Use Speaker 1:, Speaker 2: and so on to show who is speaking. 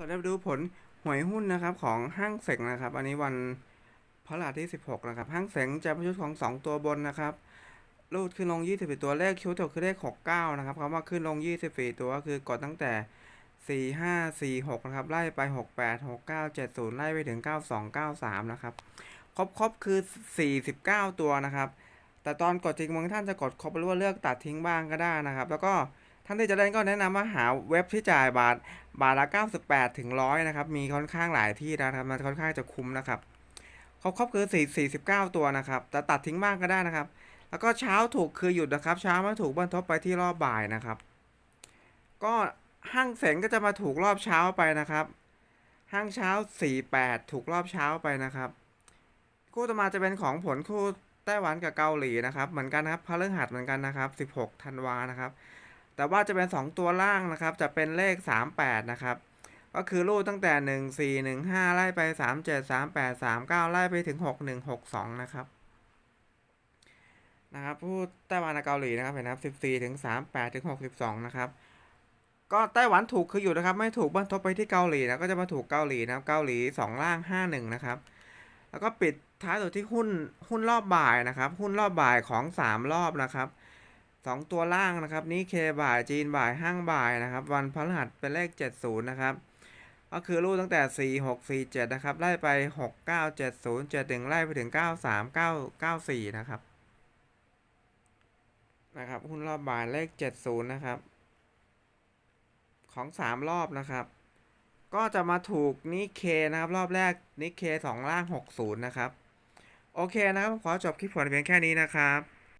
Speaker 1: สวัสดีครับดูผลหวยหุ้นนะครับของห้างเสงนะครับ อันนี้วันพฤหัสที่ 16 นะครับ ห้างเสงจะประยุทธ์ของ 2 ตัวบนนะครับรูดขึ้นลง 24 ตัวเลขคิวตัวคือเลข 69 นะครับคำว่าขึ้นลง 24 ตัวก็คือกดตั้งแต่ 4 5 4 6 นะครับ ไล่ไป 68 69 70 ไล่ไปถึง 92 93 นะครับ ครบครบคือ 49 ตัวนะครับ แต่ตอนกดจริงบางท่านจะกดครบหรือว่าเลือกตัดทิ้งบ้างก็ได้นะครับ แล้วก็ ท่านที่จะเล่นก็แนะนำว่าหาเว็บที่จ่ายบาทบาทละ 98 ถึง 100 นะครับ มีค่อนข้างหลายที่นะครับ มันค่อนข้างจะคุ้มนะครับครบครบคือ4 49 ตัวนะครับแต่ตัดทิ้งบ้างก็ได้นะครับ แล้วก็เช้าถูกคือหยุดนะครับ เช้าม่ถูกบรรทบไปที่รอบบ่ายนะครับ ก็ห้างเสงก็จะมาถูกรอบเช้าไปนะครับ ห้างเช้า 48 ถูกรอบเช้าไปนะครับ คู่ต่อมาจะเป็นของผลคู่ไต้หวันกับเกาหลีนะครับ เหมือนกันนะครับพฤหัสเหมือนกันนะครับ 16 ธันวานะครับ แต่ว่าจะเป็น 2 ตัวล่างนะครับ จะเป็นเลข 38 นะครับ ก็คือรูดตั้งแต่ 1 4 1 5 ไล่ไป 37 38 39 ไล่ไปถึง 61 62 นะครับ นะครับพูดไต้หวันเกาหลีนะครับเห็นนะครับ 14 ถึง 38 ถึง 62 นะครับก็ไต้หวันถูกคืออยู่นะครับ ไม่ถูกบรรทบไปที่เกาหลีนะก็จะมาถูกเกาหลีนะครับเกาหลี 2 ล่าง 51 นะครับ แล้วก็ปิดท้ายตัวที่หุ้นหุ้นรอบบ่ายนะครับ หุ้นรอบบ่ายของ 3 รอบนะครับ สองตัวล่างนะครับนี่เคบ่ายจีนบ่ายห้างบ่ายนะครับ วันพฤหัสเป็นเลข 70 นะครับ ก็คือรูดตั้งแต่ 4 6 4 7 นะครับ ไล่ไป 6 9 7 0 7 1ไล่ไปถึง 9 3 9 9 4 นะครับ นะครับหุ้นรอบบ่ายเลข 70 นะครับ ของ 3 รอบนะครับ ก็จะมาถูกนิเคนะครับ รอบแรกนิเค2ล่าง 60 นะครับ โอเคนะครับ ขอจบคลิปผลเพียงแค่นี้นะครับ